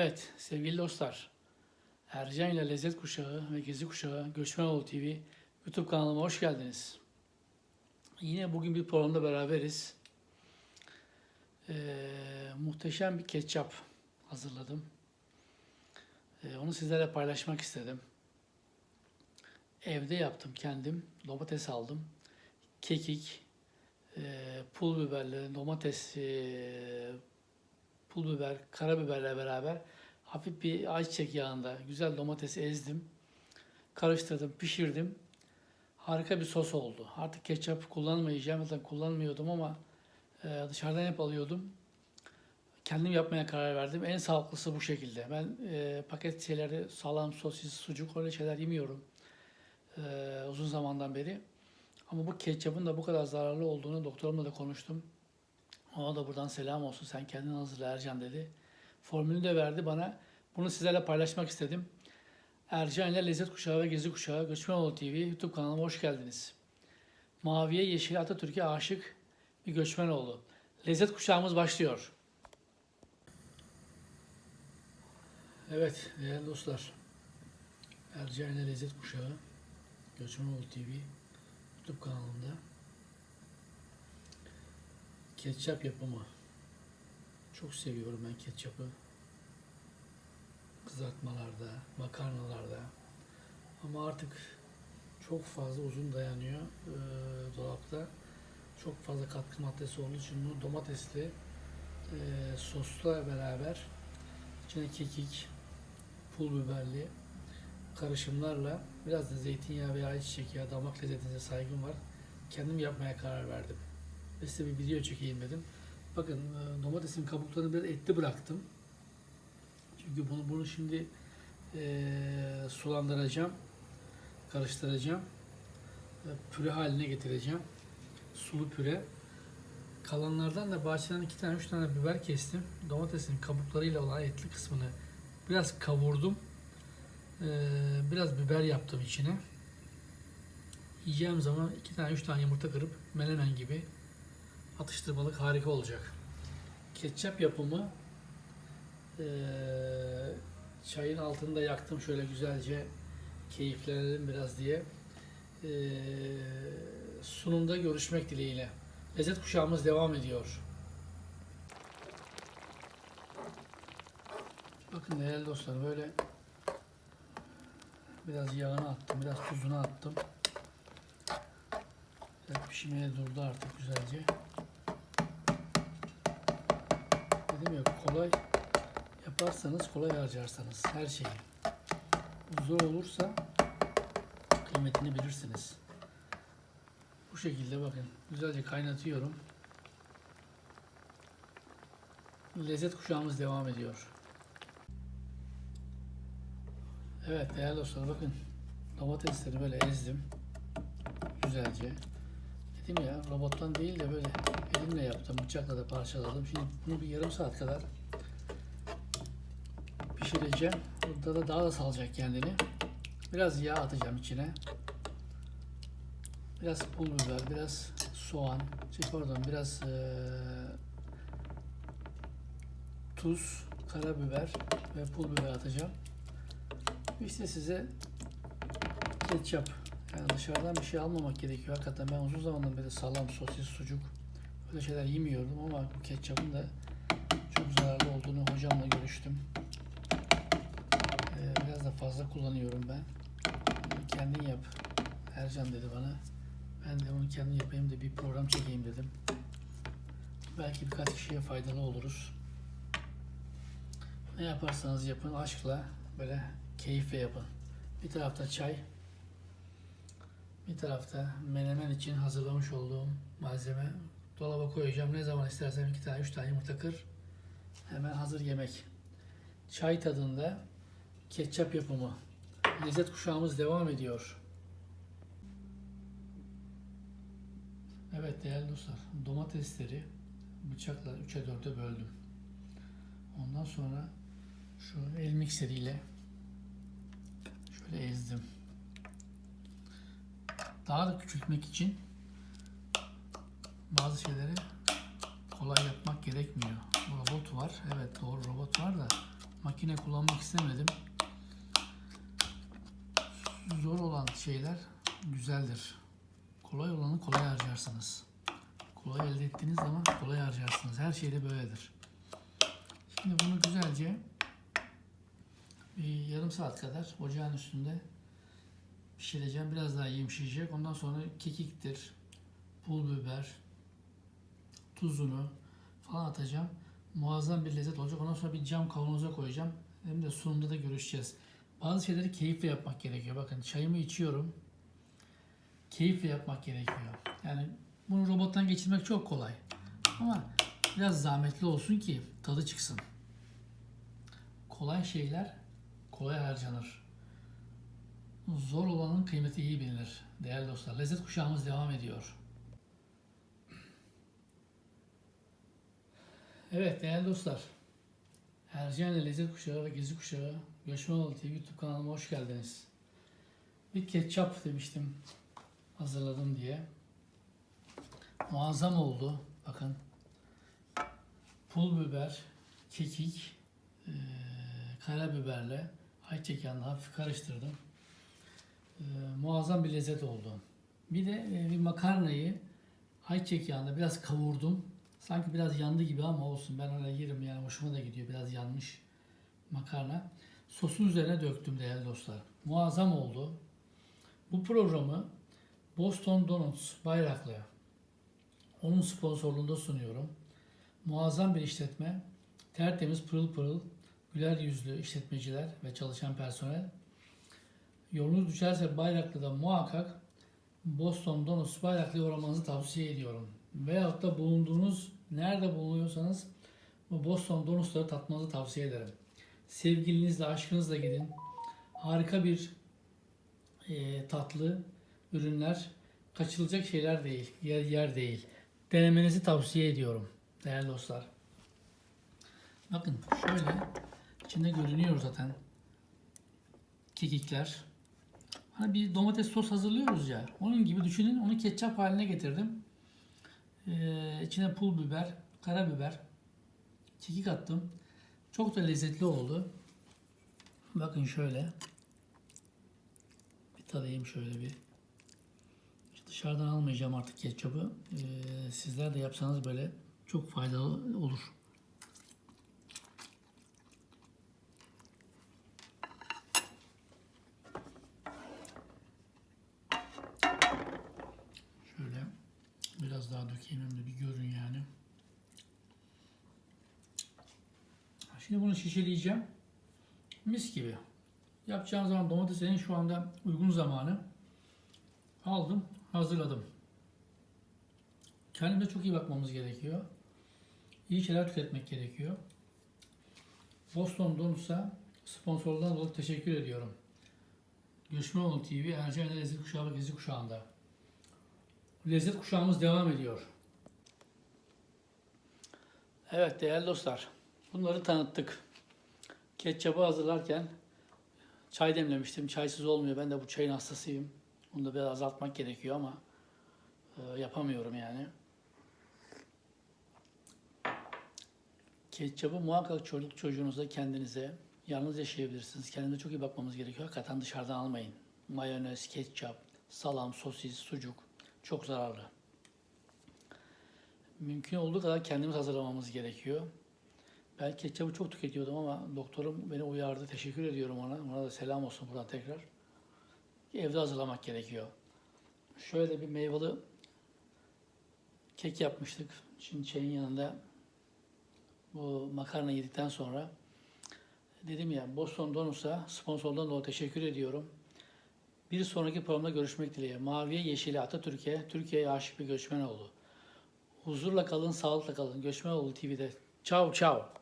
Evet sevgili dostlar. Ercan ile Lezzet Kuşağı ve Gezi Kuşağı Göçmenoğlu TV YouTube kanalıma hoş geldiniz. Yine bugün bir programda beraberiz. Ee, muhteşem bir ketçap hazırladım. Ee, onu sizlerle paylaşmak istedim. Evde yaptım kendim. Domates aldım. Kekik, e, pul biberle, domates, e, pul biber, karabiberle beraber hafif bir ayçiçek yağında güzel domatesi ezdim. Karıştırdım, pişirdim. Harika bir sos oldu. Artık ketçap kullanmayacağım. Zaten kullanmıyordum ama e, dışarıdan hep alıyordum. Kendim yapmaya karar verdim. En sağlıklısı bu şekilde. Ben e, paket şeyleri, salam, sosis, sucuk öyle şeyler yemiyorum. E, uzun zamandan beri. Ama bu ketçapın da bu kadar zararlı olduğunu doktorumla da konuştum. Ona da buradan selam olsun. Sen kendin hazırla Ercan dedi. Formülünü de verdi bana. Bunu sizlerle paylaşmak istedim. Ercan ile Lezzet Kuşağı ve Gezi Kuşağı Göçmenoğlu TV YouTube kanalıma hoş geldiniz. Maviye, Yeşil'e, Atatürk'e aşık bir göçmenoğlu. Lezzet Kuşağımız başlıyor. Evet değerli dostlar. Ercan ile Lezzet Kuşağı Göçmenoğlu TV YouTube kanalımda ketçap yapımı. Çok seviyorum ben ketçapı. Kızartmalarda, makarnalarda. Ama artık çok fazla uzun dayanıyor eee, dolapta. Çok fazla katkı maddesi olduğu için bunu domatesli eee, sosla beraber içine kekik, pul biberli karışımlarla biraz da zeytinyağı veya ayçiçek yağı damak lezzetinize saygım var. Kendim yapmaya karar verdim. Ve size bir video çekeyim dedim. Bakın e, domatesin kabuklarını biraz etli bıraktım. Çünkü bunu bunu şimdi e, sulandıracağım, karıştıracağım, ve püre haline getireceğim. Sulu püre. Kalanlardan da bahçeden iki tane üç tane biber kestim. Domatesin kabuklarıyla olan etli kısmını biraz kavurdum. E, biraz biber yaptım içine. Yiyeceğim zaman iki tane üç tane yumurta kırıp menemen gibi atıştırmalık harika olacak. Ketçap yapımı eee, çayın altında yaktım şöyle güzelce keyiflenelim biraz diye. Eee, sunumda görüşmek dileğiyle. Lezzet kuşağımız devam ediyor. Bakın değerli dostlar böyle biraz yağını attım, biraz tuzunu attım. Evet, pişmeye durdu artık güzelce. Dedim ya kolay yaparsanız kolay harcarsanız her şeyi. Zor olursa kıymetini bilirsiniz. Bu şekilde bakın güzelce kaynatıyorum. Lezzet kuşağımız devam ediyor. Evet değerli dostlar bakın domatesleri böyle ezdim güzelce. Dedim ya robottan değil de böyle elimle yaptım, bıçakla da parçaladım. Şimdi bunu bir yarım saat kadar pişireceğim. Burada da daha da salacak kendini. Biraz yağ atacağım içine. Biraz pul biber, biraz soğan, şey pardon biraz eee, tuz, karabiber ve pul biber atacağım. İşte size ketçap yani dışarıdan bir şey almamak gerekiyor. Hakikaten ben uzun zamandan beri salam, sosis, sucuk öyle şeyler yemiyordum ama bu ketçapın da çok zararlı olduğunu hocamla görüştüm. Ee, biraz da fazla kullanıyorum ben. Kendin yap. Ercan dedi bana. Ben de onu kendim yapayım da bir program çekeyim dedim. Belki birkaç kişiye faydalı oluruz. Ne yaparsanız yapın aşkla böyle keyifle yapın. Bir tarafta çay, bir tarafta menemen için hazırlamış olduğum malzeme. Dolaba koyacağım. Ne zaman istersem iki tane, üç tane yumurta kır. Hemen hazır yemek. Çay tadında ketçap yapımı. Lezzet kuşağımız devam ediyor. Evet değerli dostlar, domatesleri bıçakla 3'e 4'e böldüm. Ondan sonra şu el mikseriyle şöyle ezdim. Daha da küçültmek için bazı şeyleri kolay yapmak gerekmiyor. Robot var. Evet doğru robot var da makine kullanmak istemedim. Zor olan şeyler güzeldir. Kolay olanı kolay harcarsınız. Kolay elde ettiğiniz zaman kolay harcarsınız. Her şeyde böyledir. Şimdi bunu güzelce bir yarım saat kadar ocağın üstünde pişireceğim. Biraz daha yumuşayacak. Ondan sonra kekiktir, pul biber, tuzunu falan atacağım. Muazzam bir lezzet olacak. Ondan sonra bir cam kavanoza koyacağım. Hem de sunumda da görüşeceğiz. Bazı şeyleri keyifle yapmak gerekiyor. Bakın çayımı içiyorum. Keyifle yapmak gerekiyor. Yani bunu robottan geçirmek çok kolay. Ama biraz zahmetli olsun ki tadı çıksın. Kolay şeyler kolay harcanır. Zor olanın kıymeti iyi bilinir. Değerli dostlar, lezzet kuşağımız devam ediyor. Evet değerli dostlar. Ercan ile Lezzet Kuşağı ve Gezi Kuşağı Göçmenoğlu TV YouTube kanalıma hoş geldiniz. Bir ketçap demiştim hazırladım diye. Muazzam oldu. Bakın. Pul biber, kekik, eee karabiberle ayçiçek hafif karıştırdım. Eee, muazzam bir lezzet oldu. Bir de e, bir makarnayı ayçiçek yağında biraz kavurdum. Sanki biraz yandı gibi ama olsun ben öyle yerim yani hoşuma da gidiyor biraz yanmış makarna. Sosun üzerine döktüm değerli dostlar. Muazzam oldu. Bu programı Boston Donuts Bayraklı onun sponsorluğunda sunuyorum. Muazzam bir işletme. Tertemiz pırıl pırıl güler yüzlü işletmeciler ve çalışan personel. Yolunuz düşerse Bayraklı'da muhakkak Boston Donuts Bayraklı'ya uğramanızı tavsiye ediyorum. Veyahut da bulunduğunuz nerede bulunuyorsanız bu Boston Donuts'ları tatmanızı tavsiye ederim. Sevgilinizle, aşkınızla gidin. Harika bir e, tatlı ürünler. Kaçılacak şeyler değil, yer, yer değil. Denemenizi tavsiye ediyorum değerli dostlar. Bakın şöyle içinde görünüyor zaten kekikler. Hani bir domates sos hazırlıyoruz ya. Onun gibi düşünün. Onu ketçap haline getirdim. Ee, içine pul biber, karabiber, kekik attım. Çok da lezzetli oldu. Bakın şöyle. Bir tadayım şöyle bir. Dışarıdan almayacağım artık ketçapı. Ee, sizler de yapsanız böyle çok faydalı olur. Şöyle daha dökeyim hem de bir görün yani. Şimdi bunu şişeleyeceğim. Mis gibi. Yapacağım zaman domatesin şu anda uygun zamanı. Aldım, hazırladım. Kendimize çok iyi bakmamız gerekiyor. İyi şeyler tüketmek gerekiyor. Boston Donuts'a sponsorluğundan dolayı teşekkür ediyorum. Göçmenoğlu TV, Ercan ile Lezzet Kuşağı ve Gezi Kuşağı'nda. Lezzet kuşağımız devam ediyor. Evet değerli dostlar, bunları tanıttık. Ketçapı hazırlarken çay demlemiştim. Çaysız olmuyor. Ben de bu çayın hastasıyım. Bunu da biraz azaltmak gerekiyor ama e, yapamıyorum yani. Ketçapı muhakkak çocuk çocuğunuza kendinize yalnız yaşayabilirsiniz. Kendinize çok iyi bakmamız gerekiyor. Hakikaten dışarıdan almayın. Mayonez, ketçap, salam, sosis, sucuk çok zararlı. Mümkün olduğu kadar kendimiz hazırlamamız gerekiyor. Ben ketçapı çok tüketiyordum ama doktorum beni uyardı. Teşekkür ediyorum ona. Ona da selam olsun buradan tekrar. Evde hazırlamak gerekiyor. Şöyle bir meyveli kek yapmıştık. Şimdi çayın yanında bu makarna yedikten sonra dedim ya Boston Donuts'a sponsorluğundan dolayı teşekkür ediyorum. Bir sonraki programda görüşmek dileğiyle. Maviye, Yeşil'e, Atatürk'e, Türkiye'ye aşık bir göçmen oldu. Huzurla kalın, sağlıkla kalın. Göçmenoğlu TV'de. Ciao ciao.